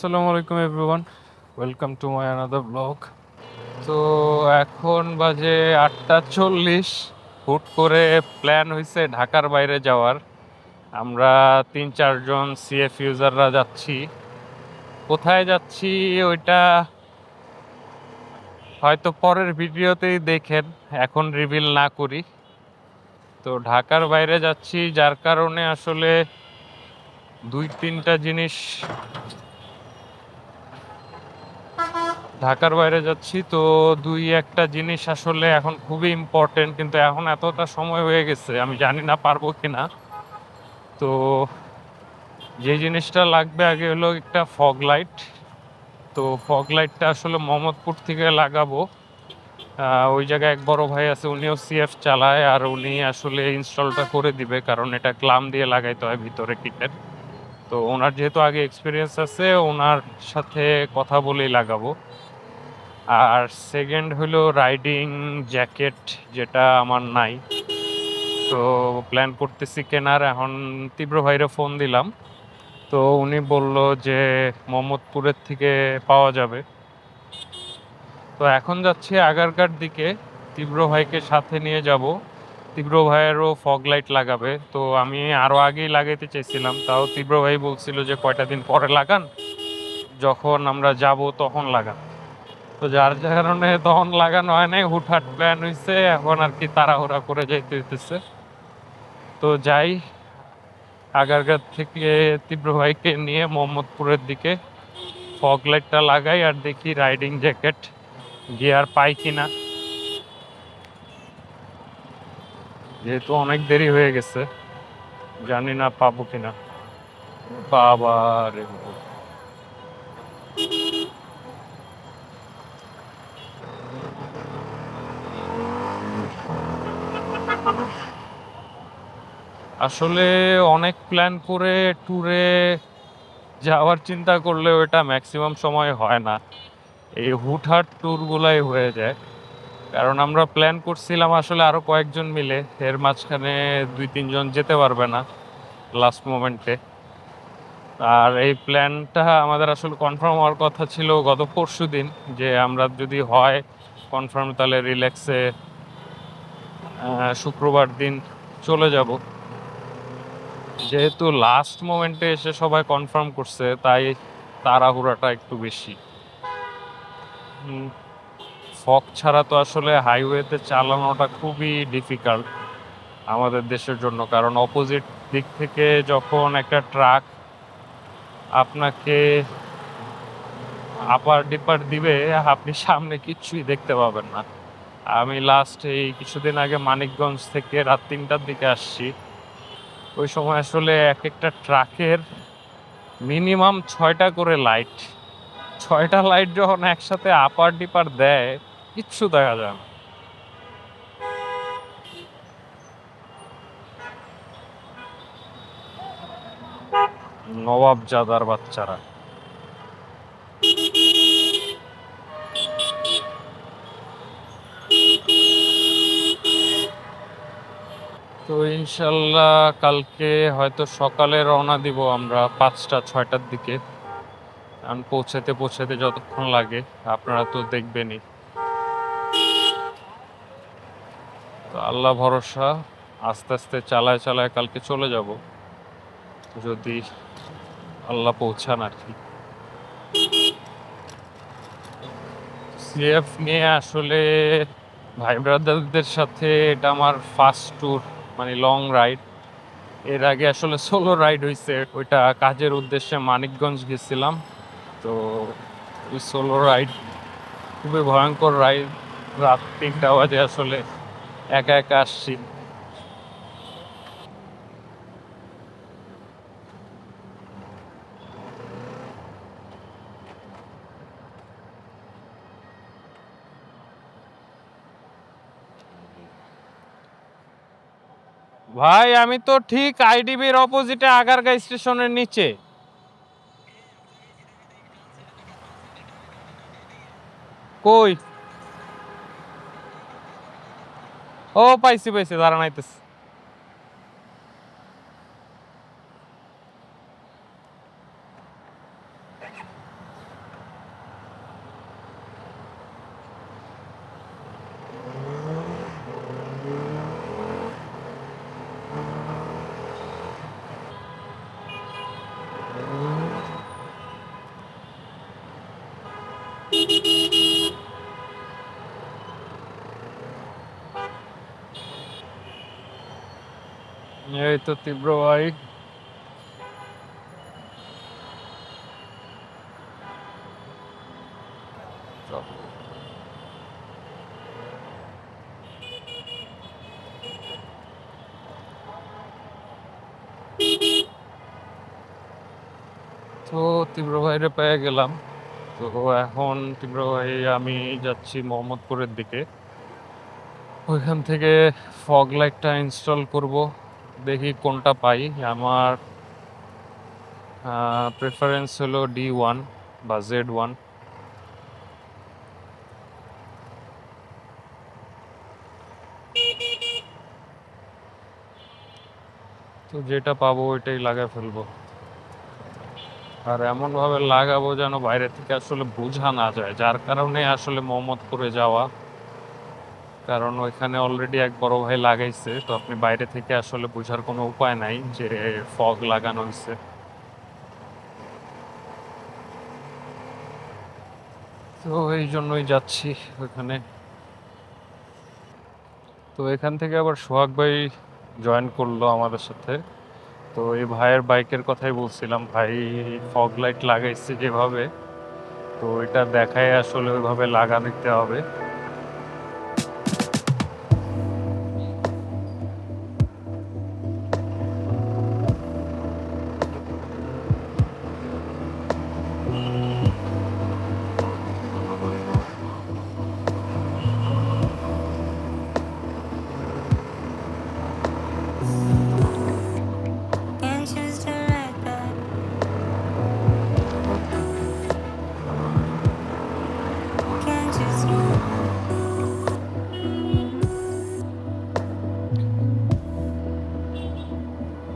আসসালামু আলাইকুম everyone welcome to my another blog তো এখন বাজে আটটা চল্লিশ। হুট করে প্ল্যান হয়েছে ঢাকার বাইরে যাওয়ার। আমরা তিন চারজন সিএফ ইউজাররা যাচ্ছি। কোথায় যাচ্ছি ওইটা হয়তো পরের ভিডিওতেই দেখেন। এখন রিভিল না করি। তো ঢাকার বাইরে যাচ্ছি, যার কারণে আসলে দুই, তিনটা জিনিস ঢাকার বাইরে যাচ্ছি, তো দুই একটা জিনিস আসলে এখন খুবই ইম্পর্টেন্ট কিন্তু এখন এতটা সময় হয়ে গেছে, আমি জানি না পারব কি না তো যে জিনিসটা লাগবে আগে হলো একটা ফগ লাইট তো ফগ লাইটটা আসলে মোহাম্মদপুর থেকে লাগাবো। ওই জায়গায় এক বড় ভাই আছে, উনিও সিএফ চালায়, আর উনি আসলে ইনস্টলটা করে দিবে, কারণ এটা ক্লাম দিয়ে লাগাইতে হয় ভিতরে কিটের। তো ওনার যেহেতু আগে এক্সপিরিয়েন্স আছে, ওনার সাথে কথা বলেই লাগাবো। আর সেকেন্ড হলো রাইডিং জ্যাকেট যেটা আমার নাই। তো প্ল্যান করতেছি কেনার, এখন তীব্র ভাইরে ফোন দিলাম। তো উনি বলল যে মোহাম্মদপুরের থেকে পাওয়া যাবে। তো এখন যাচ্ছি আগারকার দিকে, তীব্র ভাইকে সাথে নিয়ে যাব। তীব্র ভাইয়েরও ফগ লাইট লাগাবে। তো আমি আরও আগেই লাগাইতে চেয়েছিলাম তাও তীব্র ভাই বলছিল যে কয়টা দিন পরে লাগান, যখন আমরা যাব তখন লাগান। তো যার কারণে তখন লাগানো হয় নাই, হুটহাট প্ল্যান হয়েছে এখন আর কি তাড়াহুড়া করে যাইতে হইতেছে। তো যাই আগারগার থেকে তীব্র ভাইকে নিয়ে মোহাম্মদপুরের দিকে ফগ লাইটটা লাগাই আর দেখি রাইডিং জ্যাকেট গিয়ার পাই কিনা। যেহেতু অনেক দেরি হয়ে গেছে, জানি না পাবো কিনা। বাবা। রে আসলে অনেক প্ল্যান করে ট্যুরে যাওয়ার চিন্তা করলেও এটা ম্যাক্সিমাম সময় হয় না। এই হুটহাট ট্যুরগুলাই হয়ে যায়। কারণ আমরা প্ল্যান করছিলাম আসলে আরও কয়েকজন মিলে, এর মাঝখানে দুই, তিনজন যেতে পারবে না লাস্ট মোমেন্টে আর এই প্ল্যানটা আমাদের আসলে কনফার্ম হওয়ার কথা ছিল গত পরশু দিন, যে আমরা যদি হয় কনফার্ম তাহলে রিল্যাক্সে শুক্রবার দিন চলে যাব। যেহেতু লাস্ট মোমেন্টে এসে সবাই কনফার্ম করছে, তাই তাড়াহুড়াটা একটু বেশি। ফক ছাড়া তো আসলে হাইওয়েতে চালানোটা খুবই ডিফিকাল্ট আমাদের দেশের জন্য। কারণ অপোজিট দিক থেকে যখন একটা ট্রাক আপনাকে আপার ডিপার দিবে, আপনি সামনে কিচ্ছুই দেখতে পাবেন না। আমি লাস্ট এই কিছুদিন আগে মানিকগঞ্জ থেকে রাত তিনটার দিকে আসছি। ওই সময় আসলে এক একটা ট্রাকের মিনিমাম ছয়টা করে লাইট। ছয়টা লাইট যখন একসাথে আপার ডিপার দেয়, কিচ্ছু দেখা যায় না। নবাবজাদার বাচ্চারা। ইনশাল্লাহ কালকে হয়তো সকালে রওনা দিব আমরা পাঁচটা, ছয়টার দিকে। কারণ পৌঁছাতে পৌঁছাতে যতক্ষণ লাগে, আপনারা তো দেখবেনই। তো আল্লাহ ভরসা, আস্তে আস্তে চালায় চালায় কালকে চলে যাব। যদি আল্লাহ পৌঁছান আর কি। সিএফ নিয়ে আসলে ভাই ব্রাদারদের সাথে এটা আমার ফার্স্ট ট্যুর মানে লং রাইড এর আগে আসলে সোলো রাইড হয়েছে ওইটা কাজের উদ্দেশ্যে মানিকগঞ্জ গেছিলাম। তো ওই সোলো রাইড খুবই ভয়ঙ্কর রাইড রাত তিনটা বাজে আসলে একা একা আসছি। ভাই, আমি তো ঠিক আইডিবির অপোজিটে আগারগা স্টেশনের নিচে। কই? ও, পাইছি পাইছি, দাঁড়ান আইতেছি। এই তো তীব্র ভাই। তো তীব্র ভাইরে পেয়ে গেলাম তো এখন তীব্র ভাই আমি যাচ্ছি মোহাম্মদপুরের দিকে। ওইখান থেকে ফগ লাইটটা ইনস্টল করব, দেখি কোনটা পাই। আমার প্রেফারেন্স হলো ডি ওয়ান বা জেড ওয়ান তো যেটা পাবো ওইটাই লাগাই ফেলব। আর এমন ভাবে লাগাবো যেন বাইরে থেকে আসলে বোঝা না যায়। যার কারণে আসলে মোহাম্মদপুরে যাওয়া। কারণ ওইখানে অলরেডি এক বড় ভাই লাগাইছে, তো আপনি বাইরে থেকে আসলে বোঝার কোনো উপায় নাই যে ফগ লাগানো হয়েছে তো এই জন্যই যাচ্ছি ওখানে তো এখান থেকে আবার সোহাগ ভাই জয়েন করল আমাদের সাথে। তো এই ভাইয়ের বাইকের কথাই বলছিলাম, ভাই ফগ লাইট লাগাইছে যেভাবে, তো এটা দেখায় আসলে ওইভাবে লাগা দিতে হবে।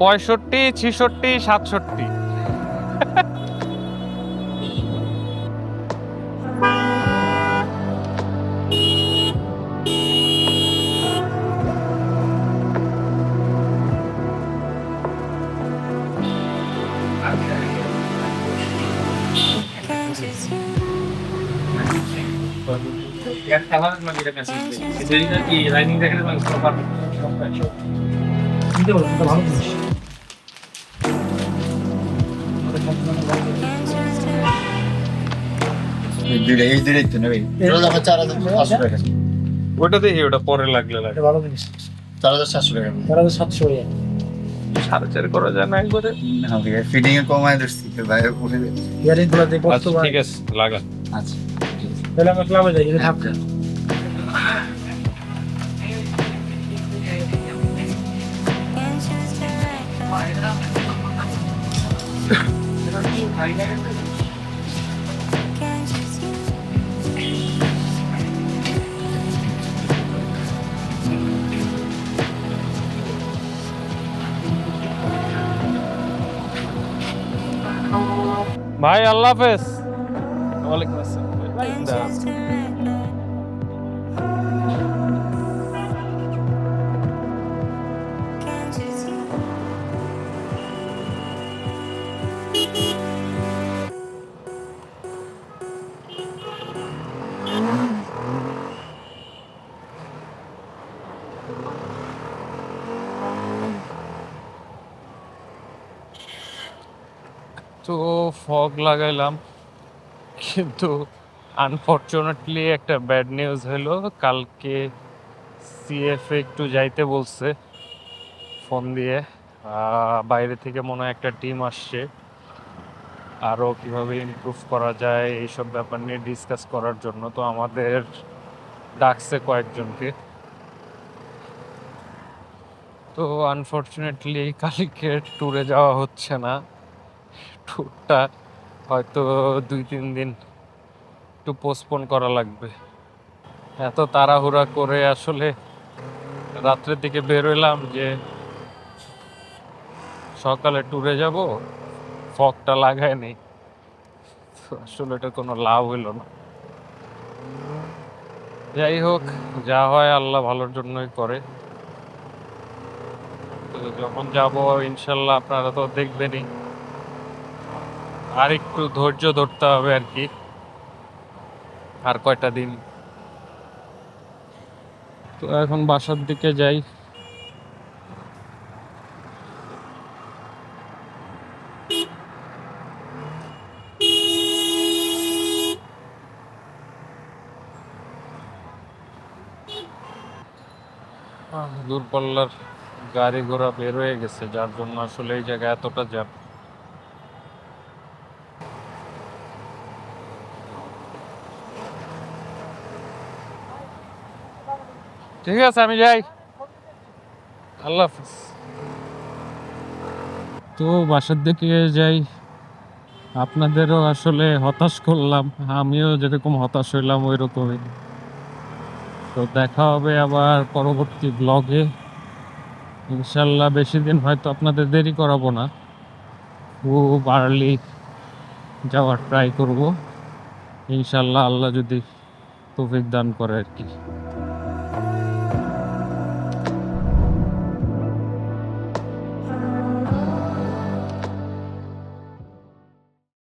পঁয়ষট্টি ছিষট্টি সাতষট্টি। ভাবে তোমাকে এটা মেসেজ দিই দুইটা এই দুইটাই তো চার হাজার পাঁচশো টাকা। ওইটা দেখি ওটা পরে লাগলে লাগে। ভালো জিনিস চার হাজার সাতশো টাকা। তো সাতশো সাড়ে চার করা যায় না একবারে? ফিটিং এ কমায় ধরছি ভাই উঠে ইয়ারিংগুলো দিয়ে বস্তু ঠিক আছে লাগা। আচ্ছা। তাহলে আমরা ক্লাবে যাই যদি থাকতে can't choose ভাই আল্লাহ হাফেজ ওয়ালাইকুম can't আসসালাম ফগ লাগাইলাম। কিন্তু আনফরচুনেটলি একটা ব্যাড নিউজ হলো কালকে সিএফ একটু যাইতে বলছে ফোন দিয়ে। বাইরে থেকে মনে হয় একটা টিম আসছে। আরও কীভাবে ইমপ্রুভ করা যায়, এইসব ব্যাপার নিয়ে ডিসকাস করার জন্য। তো আমাদের ডাকছে কয়েকজনকে। তো আনফরচুনেটলি কালকে ট্যুরে যাওয়া হচ্ছে না। ট্যুরটা হয়তো দুই, তিন দিন একটু পোস্টপোন করা লাগবে। এত তাড়াহুড়া করে আসলে রাত্রের দিকে বেরোলাম যে সকালে ট্যুরে যাব ফকটা লাগায়নি আসলে এটা কোনো লাভ হইল না। যাই হোক, যা হয় আল্লাহ ভালোর জন্যই করে। যখন যাব, ইনশাল্লাহ আপনারা তো দেখবেনই। আর একটু ধৈর্য ধরতে হবে আর কি। আর কয়টা দিন? তো এখন বাসার দিকে যাই। দূরপাল্লার গাড়ি ঘোড়া বের হয়ে গেছে, যার জন্য আসলে এই জায়গায় এতটা জ্যাম। ঠিক আছে, আমি যাই। আল্লাহ হাফিজ। তো বাসার দিকে যাই। আপনাদেরও আসলে হতাশ করলাম, আমিও যেরকম হতাশ হইলাম ওই রকমই তো দেখা হবে আবার পরবর্তী ব্লগে ইনশাল্লাহ বেশি দিন হয়তো আপনাদের দেরি করাবো না। খুব আর্লি যাওয়ার ট্রাই করব। ইনশাল্লাহ আল্লাহ যদি তৌফিক দান করে আর কি।